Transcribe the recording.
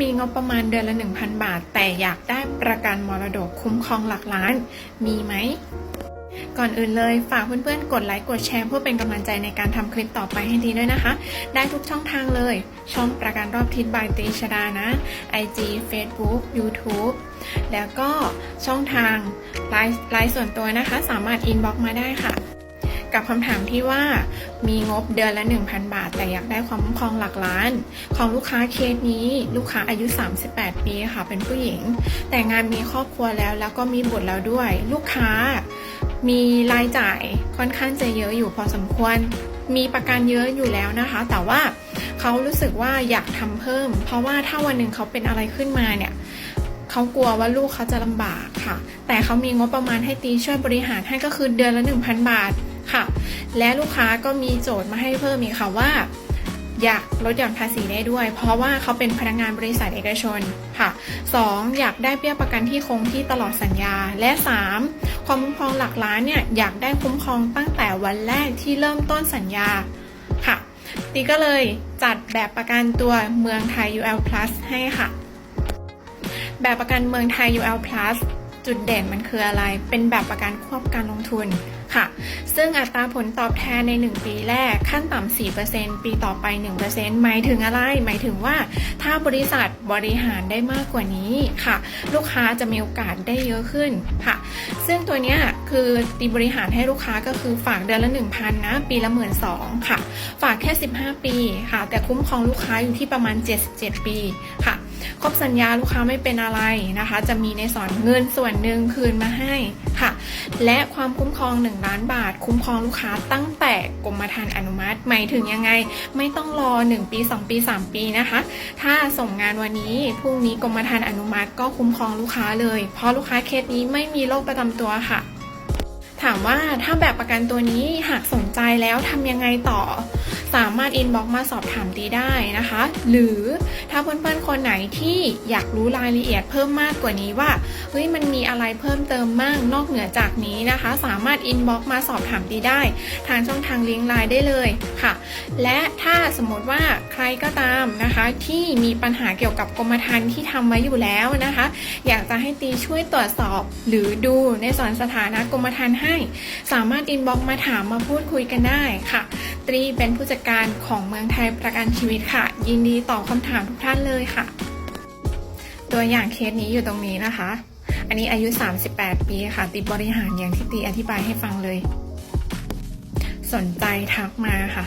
มีงบประมาณเดือนละ 1,000 บาท แต่อยากได้ประกันมรดกคุ้มครองหลักล้าน มีไหม ก่อนอื่นเลยฝากเพื่อนๆ กดไลค์กดแชร์เพื่อเป็นกำลังใจในการทำคลิปต่อไปให้ดีด้วยนะคะ ได้ทุกช่องทางเลย ช่องประกันรอบทิศบายตีชดานะ IG Facebook YouTube แล้วก็ช่องทางไลฟ์ไลฟ์ส่วนตัวนะคะ สามารถอินบ็อกมาได้ค่ะ กับคำถามที่ว่ามีงบเดือนละ 1,000 บาท แต่อยากได้ความคุ้มครองหลักล้าน ของลูกค้าเคสนี้ ลูกค้าอายุ 38 ปีค่ะ เป็นผู้หญิง แต่งงานมีครอบครัวแล้ว แล้วก็มีบุตรแล้วด้วย ลูกค้ามีรายจ่ายค่อนข้างจะเยอะอยู่พอสมควร มีประกันเยอะอยู่แล้วนะคะ แต่ว่าเขารู้สึกว่าอยากทำเพิ่ม เพราะว่าถ้าวันหนึ่งเขาเป็นอะไรขึ้นมาเนี่ยเขากลัวว่าลูกเขาจะลำบากค่ะ แต่เขามีงบประมาณให้ตีช่วยบริหารให้ก็คือเดือนละ 1,000 บาท ค่ะ และลูกค้าก็มีโจทย์มาให้เพิ่มอีกค่ะว่า อยากลดหย่อนภาษีได้ด้วย เพราะว่าเขาเป็นพนักงานบริษัทเอกชนค่ะ 2. อยากได้เบี้ยประกันที่คงที่ตลอดสัญญา และ 3. ความคุ้มครองหลักล้านเนี่ยอยากได้คุ้มครองตั้งแต่วันแรกที่เริ่มต้นสัญญาค่ะตีก็เลยจัดแบบประกันตัวเมืองไทย UL Plus ให้ค่ะ แบบประกันเมืองไทย UL Plus จุดเด่นมันคืออะไร เป็นแบบประกันควบการลงทุน ค่ะ ซึ่งอัตราผลตอบแทนใน 1 ปีแรกขั้นต่ำ 4%ปีต่อไป 1%หมายถึงอะไร หมายถึงว่าถ้าบริษัทบริหารได้มากกว่านี้ค่ะ ลูกค้าจะมีโอกาสได้เยอะขึ้นค่ะ ซึ่งตัวเนี้ยคือตีบริหารให้ลูกค้าก็คือฝากเดือนละ 1,000นะปีละ1 2ื่นสองค่ะ ฝากแค่ 15 ปีค่ะ แต่คุ้มครองลูกค้าอยู่ที่ประมาณ 77 ปีค่ะ ครบสัญญาลูกค้าไม่เป็นอะไรนะคะ จะมีในส่วนเงินส่วนหนึ่งคืนมาให้ค่ะ และความคุ้มครอง 1 ล้านบาท คุ้มครองลูกค้าตั้งแต่กรมธรรม์อนุมัติหมายถึงยังไง ไม่ต้องรอ 1 ปี 2 ปี 3 ปีนะคะ ถ้าส่งงานวันนี้พรุ่งนี้กรมธรรม์อนุมัติก็คุ้มครองลูกค้าเลย เพราะลูกค้าเคสนี้ไม่มีโรคประจำตัวค่ะถามว่าถ้าแบบประกันตัวนี้หากสนใจแล้วทำยังไงต่อ สามารถอินบ็อกมาสอบถามตีได้นะคะ หรือถ้าเพื่อนๆคนไหนที่อยากรู้รายละเอียดเพิ่มมากกว่านี้ว่าเฮ้ยมันมีอะไรเพิ่มเติมมากนอกเหนือจากนี้นะคะ สามารถอินบ็อกมาสอบถามตีได้ ทางช่องทางลิงก์ไลน์ได้เลยค่ะ และถ้าสมมติว่าใครก็ตามนะคะ ที่มีปัญหาเกี่ยวกับกรมธรรม์ที่ทำไว้อยู่แล้วนะคะ อยากจะให้ตีช่วยตรวจสอบ หรือดูในส่วนสถานะกรมธรรม์ให้ สามารถอินบ็อกมาถามมาพูดคุยกันได้ค่ะ ตรีเป็นผู้จัดการของเมืองไทยประกันชีวิตค่ะ ยินดีตอบคำถามทุกท่านเลยค่ะ ตัวอย่างเคสนี้อยู่ตรงนี้นะคะ อันนี้อายุ 38 ปีค่ะ ติดบริหารอย่างที่ตีอธิบายให้ฟังเลย สนใจทักมาค่ะ